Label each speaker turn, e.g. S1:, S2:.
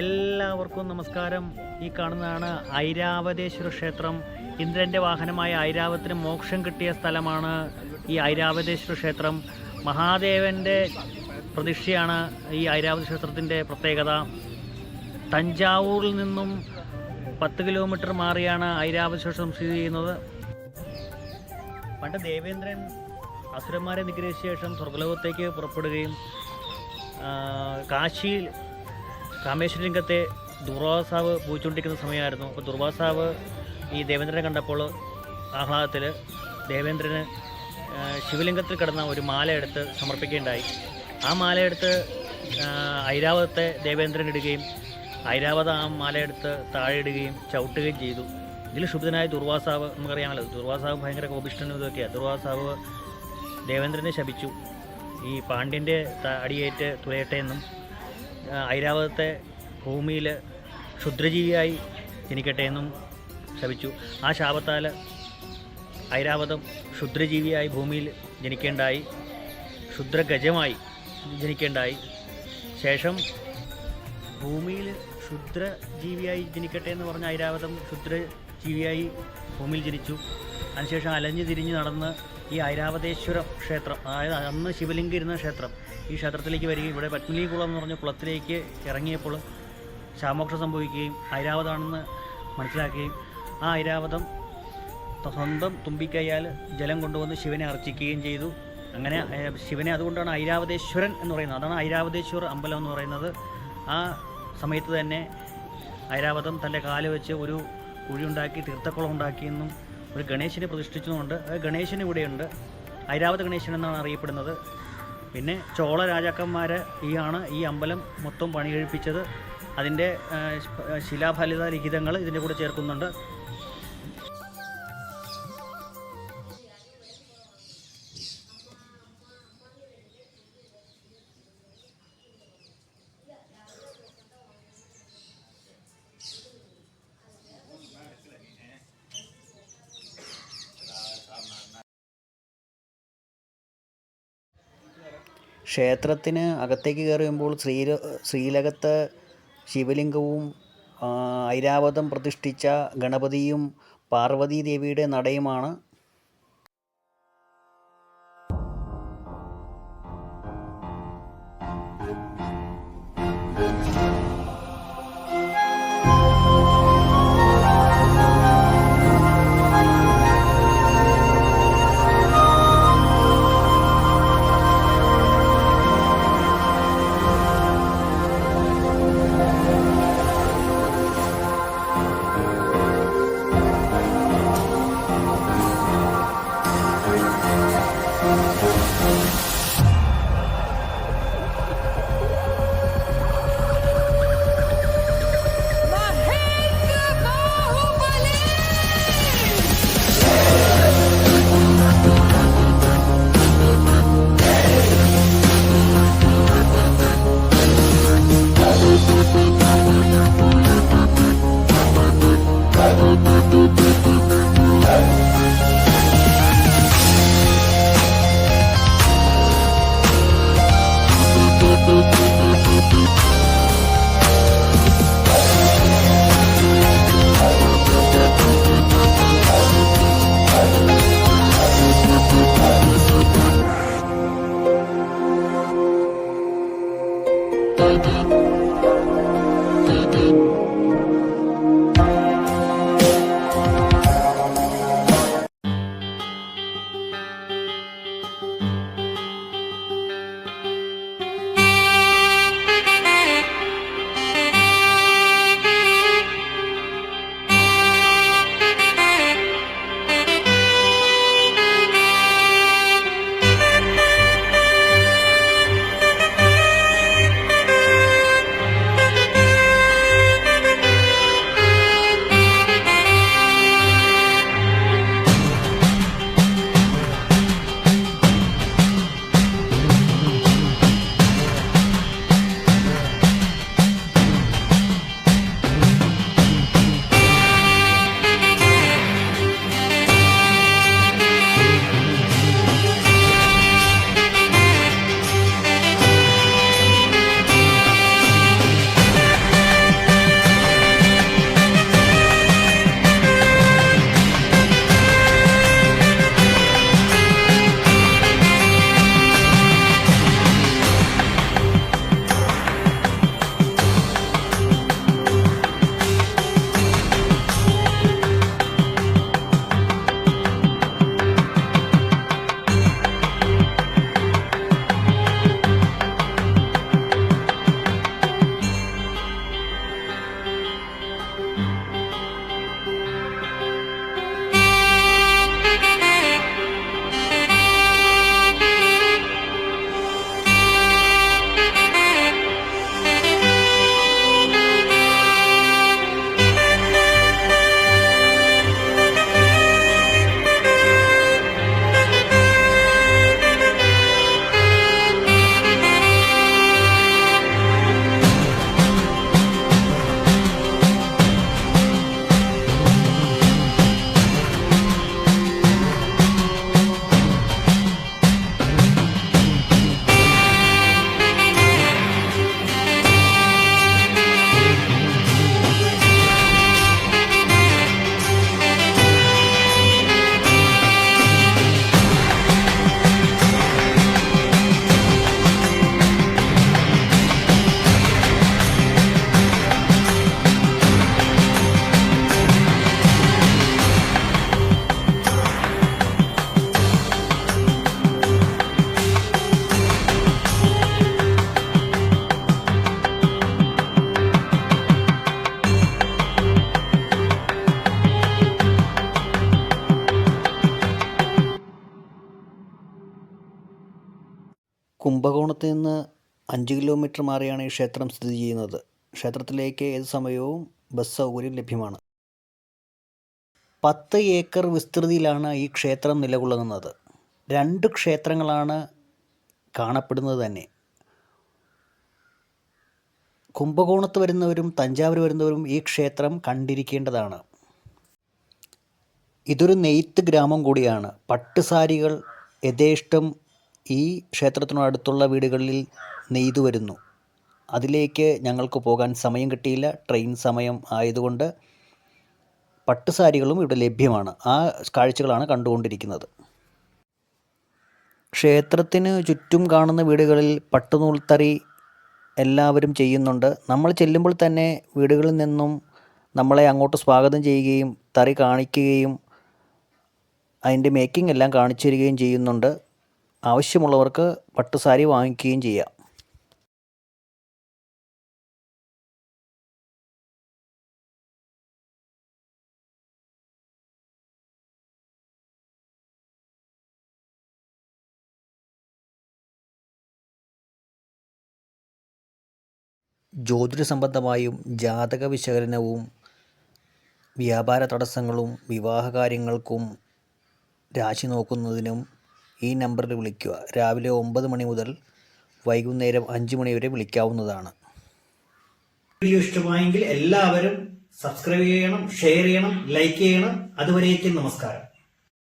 S1: എല്ലാവർക്കും നമസ്കാരം. ഈ കാണുന്നതാണ് ഐരാവതേശ്വര ക്ഷേത്രം. ഇന്ദ്രന്റെ വാഹനമായ ഐരാവത്തിന് മോക്ഷം കിട്ടിയ സ്ഥലമാണ് ഈ ഐരാവതേശ്വര ക്ഷേത്രം. മഹാദേവന്റെ പ്രതിഷ്ഠയാണ് ഈ ഐരാവത ക്ഷേത്രത്തിന്റെ പ്രത്യേകത. തഞ്ചാവൂരിൽ നിന്നും പത്ത് കിലോമീറ്റർ മാറിയാണ് ഐരാവത ക്ഷേത്രം സ്ഥിതി ചെയ്യുന്നത്. പണ്ട് ദേവേന്ദ്രൻ അസുരന്മാരെ നിഗ്രഹിച്ച ശേഷം സ്വർഗലോകത്തേക്ക് പുറപ്പെടുകയും കാശിയിൽ കാമേശ്വരലിംഗത്തെ ദുർവാസാവ് പൂച്ചുകൊണ്ടിരിക്കുന്ന സമയമായിരുന്നു. അപ്പോൾ ദുർവാസാവ് ഈ ദേവേന്ദ്രനെ കണ്ടപ്പോൾ ആഹ്ലാദത്തിൽ ദേവേന്ദ്രന് ശിവലിംഗത്തിൽ കിടന്ന ഒരു മാല എടുത്ത് സമർപ്പിക്കുകയുണ്ടായി. ആ മാല എടുത്ത് ഐരാവതത്തെ ദേവേന്ദ്രൻ ഇടുകയും ഐരാവത ആ മാല എടുത്ത് താഴെ ഇടുകയും ചവിട്ടുകയും ചെയ്തു. ഇതിൽ ക്ഷുഭിതനായ ദുർവാസാവ് നമുക്കറിയാമല്ലോ. ദുർവാസാവ് ഭയങ്കര കോപിഷ്ടനും ഇതൊക്കെയാണ് ദുർവാസാവ് ദേവേന്ദ്രനെ ശപിച്ചു. ഈ പാണ്ഡ്യന്റെ അടിയേറ്റ് തുലയട്ടെ എന്നും ഐരാവതത്തെ ഭൂമിയിൽ ക്ഷുദ്രജീവിയായി ജനിക്കട്ടെ എന്നും ശപിച്ചു. ആ ശാപത്താൽ ഐരാവതം ക്ഷുദ്രജീവിയായി ഭൂമിയിൽ ജനിക്കേണ്ടായി ക്ഷുദ്രഗജമായി ജനിക്കേണ്ടായി. ശേഷം ഭൂമിയിൽ ക്ഷുദ്രജീവിയായി ജനിക്കട്ടെ എന്ന് പറഞ്ഞ ഐരാവതം ക്ഷുദ്രജീവിയായി ഭൂമിയിൽ ജനിച്ചു. അതിനുശേഷം അലഞ്ഞു തിരിഞ്ഞ് നടന്ന് ഈ ഐരാവതേശ്വര ക്ഷേത്രം അതായത് അന്ന് ശിവലിംഗം ഇരുന്ന ക്ഷേത്രം ഈ ക്ഷേത്രത്തിലേക്ക് വരികയും ഇവിടെ പത്മിനി കുളം എന്ന് പറഞ്ഞ കുളത്തിലേക്ക് ഇറങ്ങിയപ്പോൾ ശാമോക്ഷം സംഭവിക്കുകയും ഐരാവതാണെന്ന് മനസ്സിലാക്കുകയും ആ ഐരാവതം സ്വന്തം തുമ്പിക്കൈയാൽ ജലം കൊണ്ടുവന്ന് ശിവനെ അർച്ചിക്കുകയും ചെയ്തു. അങ്ങനെ ശിവനെ അതുകൊണ്ടാണ് ഐരാവതേശ്വരൻ എന്ന് പറയുന്നത്. അതാണ് ഐരാവതേശ്വർ അമ്പലം എന്ന് പറയുന്നത്. ആ സമയത്ത് തന്നെ ഐരാവതം തന്റെ കാൽ വെച്ച് ഒരു കുഴിയുണ്ടാക്കി തീർത്ഥക്കുളം ഉണ്ടാക്കിയെന്നും ഒരു ഗണേശനെ പ്രതിഷ്ഠിച്ചതുകൊണ്ട് ഗണേശൻ ഇവിടെയുണ്ട്. ഐരാവത ഗണേശൻ എന്നാണ് അറിയപ്പെടുന്നത്. പിന്നെ ചോള രാജാക്കന്മാർ ഈ ആണ് ഈ അമ്പലം മൊത്തം പണി കഴിപ്പിച്ചത് അതിന്റെ ശിലാഫലിത ലിഖിതങ്ങൾ ഇതിന്റെ കൂടെ ചേർക്കുന്നുണ്ട്. ക്ഷേത്രത്തിന് അകത്തേക്ക് കയറുമ്പോൾ ശ്രീ ശ്രീലകത്ത് ശിവലിംഗവും ഐരാവതം പ്രതിഷ്ഠിച്ച ഗണപതിയും പാർവതീദേവിയുടെ നടയുമാണ് കുംഭകോണത്ത് നിന്ന് അഞ്ച് കിലോമീറ്റർ മാറിയാണ് ഈ ക്ഷേത്രം സ്ഥിതി ചെയ്യുന്നത്. ക്ഷേത്രത്തിലേക്ക് ഏത് സമയവും ബസ് സൗകര്യം ലഭ്യമാണ്. പത്ത് ഏക്കർ വിസ്തൃതിയിലാണ് ഈ ക്ഷേത്രം നിലകൊള്ളുന്നത്. രണ്ട് ക്ഷേത്രങ്ങളാണ് കാണപ്പെടുന്നത് തന്നെ. കുംഭകോണത്ത് വരുന്നവരും തഞ്ചാവൂർ വരുന്നവരും ഈ ക്ഷേത്രം കണ്ടിരിക്കേണ്ടതാണ്. ഇതൊരു നെയ്ത്ത് ഗ്രാമം കൂടിയാണ്. പട്ടുസാരികൾ യഥേഷ്ടം ഈ ക്ഷേത്രത്തിനടുത്തുള്ള വീടുകളിൽ നെയ്തു വരുന്നു. അതിലേക്ക് ഞങ്ങൾക്ക് പോകാൻ സമയം കിട്ടിയില്ല. ട്രെയിൻ സമയം ആയതുകൊണ്ട് പട്ടുസാരികളും ഇവിടെ ലഭ്യമാണ്. ആ കാഴ്ചകളാണ് കണ്ടുകൊണ്ടിരിക്കുന്നത്. ക്ഷേത്രത്തിന് ചുറ്റും കാണുന്ന വീടുകളിൽ പട്ടുനൂൽത്തറി എല്ലാവരും ചെയ്യുന്നുണ്ട്. നമ്മൾ ചെല്ലുമ്പോൾ തന്നെ വീടുകളിൽ നിന്നും നമ്മളെ അങ്ങോട്ട് സ്വാഗതം ചെയ്യുകയും തറി കാണിക്കുകയും അതിന്റെ മേക്കിംഗ് എല്ലാം കാണിച്ചു തരികയും ചെയ്യുന്നുണ്ട്. ആവശ്യമുള്ളവർക്ക് പട്ടുസാരി വാങ്ങിക്കുകയും ചെയ്യാം. ജ്യോതിഷ സംബന്ധമായും ജാതക വിശകലനവും വ്യാപാര തടസ്സങ്ങളും വിവാഹ കാര്യങ്ങൾക്കും രാശി നോക്കുന്നതിനും ഈ നമ്പറിൽ വിളിക്കുക. രാവിലെ ഒമ്പത് മണി മുതൽ വൈകുന്നേരം അഞ്ച് മണി വരെ വിളിക്കാവുന്നതാണ്. വീഡിയോ ഇഷ്ടമായെങ്കിൽ എല്ലാവരും സബ്സ്ക്രൈബ് ചെയ്യണം ഷെയർ ചെയ്യണം ലൈക്ക് ചെയ്യണം. അതുവരേക്കും നമസ്കാരം.